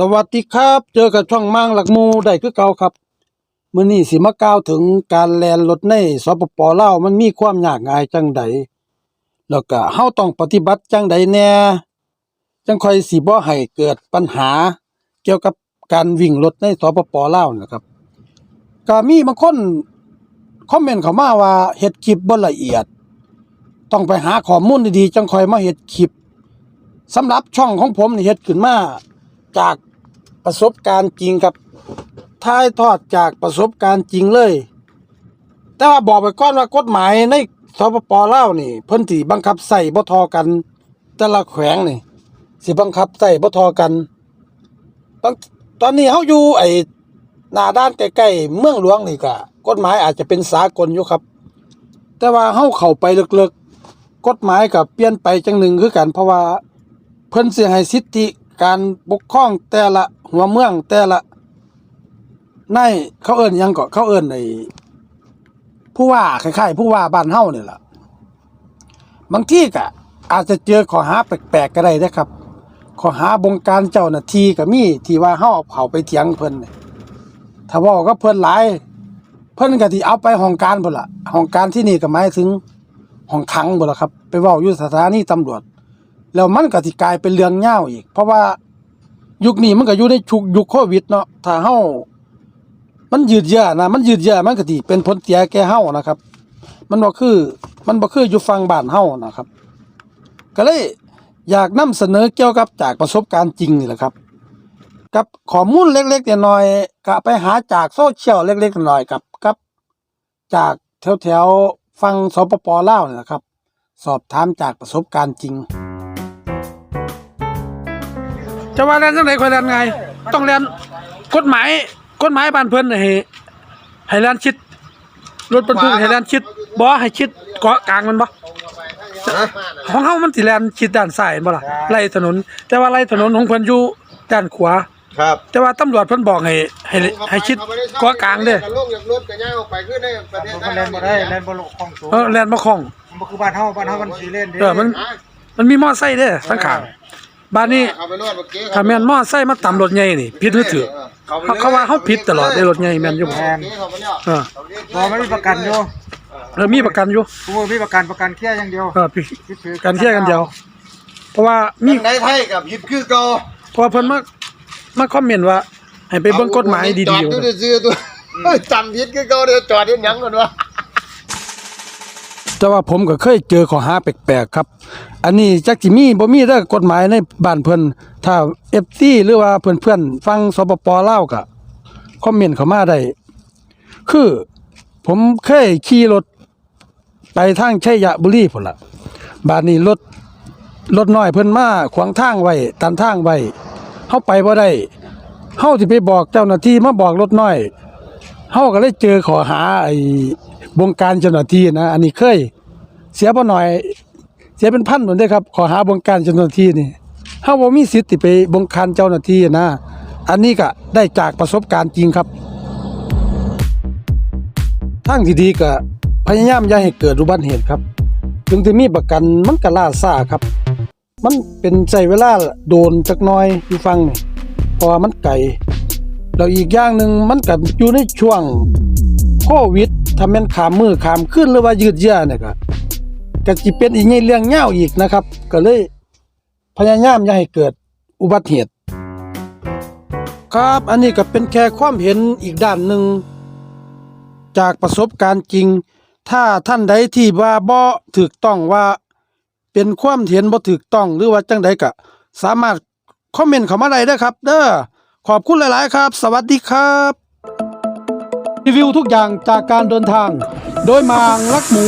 สวัสดีครับ เจอกับช่องมั่งหลักมูได้คือเก่าครับมื้อนี้สิมากล่าวถึงการแลนรถในสปปลาวมันมีความยากง่ายจังใดแล้วก็เฮาต้องปฏิบัติจังใดแน่จังค่อยสิบ่ให้เกิดปัญหา เกี่ยวกับการวิ่งรถในสปปลาวนะครับก็มีบางคนคอมเมนต์เข้ามาว่าเฮ็ดคลิปบ่ละเอียด ต้องไปหาข้อมูลดีๆจังค่อยมาเฮ็ดคลิปสำหรับช่องของผมนี่เฮ็ดขึ้นมาจาก ประสบการณ์จริงครับถ่ายทอดจากประสบการณ์จริงเลย แต่ว่าบอกไปก่อนว่ากฎหมายในสปปลาวนี่ เพิ่นสิบังคับใส่บ่ทอกัน แต่ละแขวงนี่สิบังคับใส่บ่ทอกันตอนนี้เฮาอยู่ไอ้หน้าด้านใกล้ๆเมืองหลวงนี่ก็กฎหมายอาจจะเป็นสากลอยู่ครับ แต่ว่าเฮาเข้าไปลึกๆ กฎหมายก็เปลี่ยนไปจังหนึ่งคือกันเพราะว่าเพิ่นสิให้สิทธิการปกครองแต่ละ หัวเมืองแต่ละในเขาเอิ้นยังก็เขาเอิ้นผู้ว่าคล้ายๆผู้ว่าบ้านเฮาเนี่ยล่ะ บางที่ก็อาจจะเจอข้อหาแปลกๆก็ได้นะครับข้อหาบงการเจ้าหน้าที่ก็มีที่ว่าเฮาเอาเผาไปเถียงเพิ่นนี่ถ้าว้าก็เพิ่นหลาย เพิ่นก็สิเอาไปห้องการพุ่นละห้องการที่นี่ก็หมายถึงห้องขังพุ่นละครับ ไปว้าอยู่สถานีตำรวจ แล้วมันก็สิกลายเป็นเรื่องยาอีก เพราะว่า ยุคนี้มันก็อยู่ในชุกยุคโควิดเนาะถ้าเฮามันยืดเยื้อนะมันยืดเยื้อมันก็สิเป็นผลเสียแก่เฮานะครับ มันบ่คือ มันบ่คืออยู่ฝั่งบ้านเฮานะครับ ก็เลยอยากนำเสนอเกี่ยวกับจากประสบการณ์จริงนี่แหละครับ กับข้อมูลเล็กๆน้อยๆก็ไปหาจากโซเชียลเล็กๆน้อยๆกับกับ จากแถวๆฟังสปปลาวนี่แหละครับ สอบถามจากประสบการณ์จริง จะว่าแลนจังได๋ค่อยแลนไง ต้องแลนกฎหมายกฎหมายบ้านเพิ่นน่ะให้ให้แลนชิด รถบรรทุกให้แลนชิดบ่ให้ชิดเกาะกลางมันบ่ของเฮามันสิแลนชิดด้านซ้ายบ่ล่ะไล่ถนน แต่ว่าไล่ถนนของเพิ่นอยู่ด้านขวา ครับ แต่ว่าตำรวจเพิ่นบอกให้ให้ให้ชิดเกาะกลางเด้อกันลงจากรถกันย่างออกไปขึ้นในประเทศมันเล่นบ่ได้เล่นบ่ลงคลองสูงเออแลนบ่คล่องมันบ่คือบ้านเฮาบ้านเฮามันขี่เล่นเด้เออมันมันมีมอไซค์เด้อข้างข้าง บ้านนี้เอาไปรถเมื่อกี้ถ้าแม่นมอไซค์มาตามรถใหญ่นี่ผิดหรือถูกเขาเขาว่าเฮาผิดตลอดในรถใหญ่แม่นอยู่บ่แทนเขาไปแล้วเออบ่มันมีประกันอยู่เออมีประกันอยู่กูบ่มีประกันประกันแค่อย่างเดียวเออพี่กันเที่ยกันเดียว เพราะว่ามีมีในไทยกับยิดคือเก่าเพราะว่าเพิ่นมามาคอมเมนต์ว่าให้ไปเบิ่งกฎหมายดีจอๆอยู่ดดูซื่อๆตัวจำยิดคือเก่าเดี๋ยวจอดเดี๋ยวหยังก่อนวะ แต่ว่าผมก็เคยเจอข้อหาแปลกๆครับ อันนี้จักสิมีบ่มีเด้อกฎหมายในบ้านเพิ่นถ้า FC หรือว่าเพื่อนๆฟังสปปลาวก็คอมเมนต์เข้ามาได้คือผมเคยขี่รถไปทางชัยบุรีพุ่นล่ะบ้านนี้รถรถน้อยเพิ่นมาขวางทางไว้ตันทางไว้เฮาไปบ่ได้เฮาสิไปบอกเจ้าหน้าที่มาบอกรถน้อยเฮาก็เลยเจอข้อหาไอ้ บงการเจ้าหน้าที่นะอันนี้เคย เสียบ่หน่อย เสียเป็นพันเหมือนเด้ครับขอหาบงการเจ้าหน้าที่นี่เฮาบ่ามีสิทธิ์ที่ไปบงการเจ้าหน้าที่นะ อันนี้ก็ได้จากประสบการณ์จริงครับทางที่ดีก็พยายามอย่าให้เกิดอุบัติเหตุครับถึงจะมีประกันมันก็ล่าซ่าครับ มันเป็นใช้เวลาโดนจักน่อยอยู่ฟังนี่เพราะว่ามันไกลแล้วอีกอย่างหนึ่งมันก็อยู่ในช่วงโควิด ถ้าแม่นขามมือขามขึ้นหรือว่ายืดเยื้อเนี่ยก็ก็สิเป็นอีกเรื่องเง่าวอีกนะครับ ก็เลยพยายามอย่าให้เกิดอุบัติเหตุ ครับอันนี้ก็เป็นแค่ความเห็นอีกด้านหนึ่งจากประสบการณ์จริง ถ้าท่านใดที่ว่าบ่ถูกต้องว่าเป็นความเห็นบ่ถูกต้องหรือว่าจังใดก็สามารถคอมเมนต์เข้ามาได้เด้อครับ เด้อขอบคุณหลาย ๆ ครับ สวัสดีครับ รีวิวทุกอย่างจากการเดินทาง โดยมางลักหมู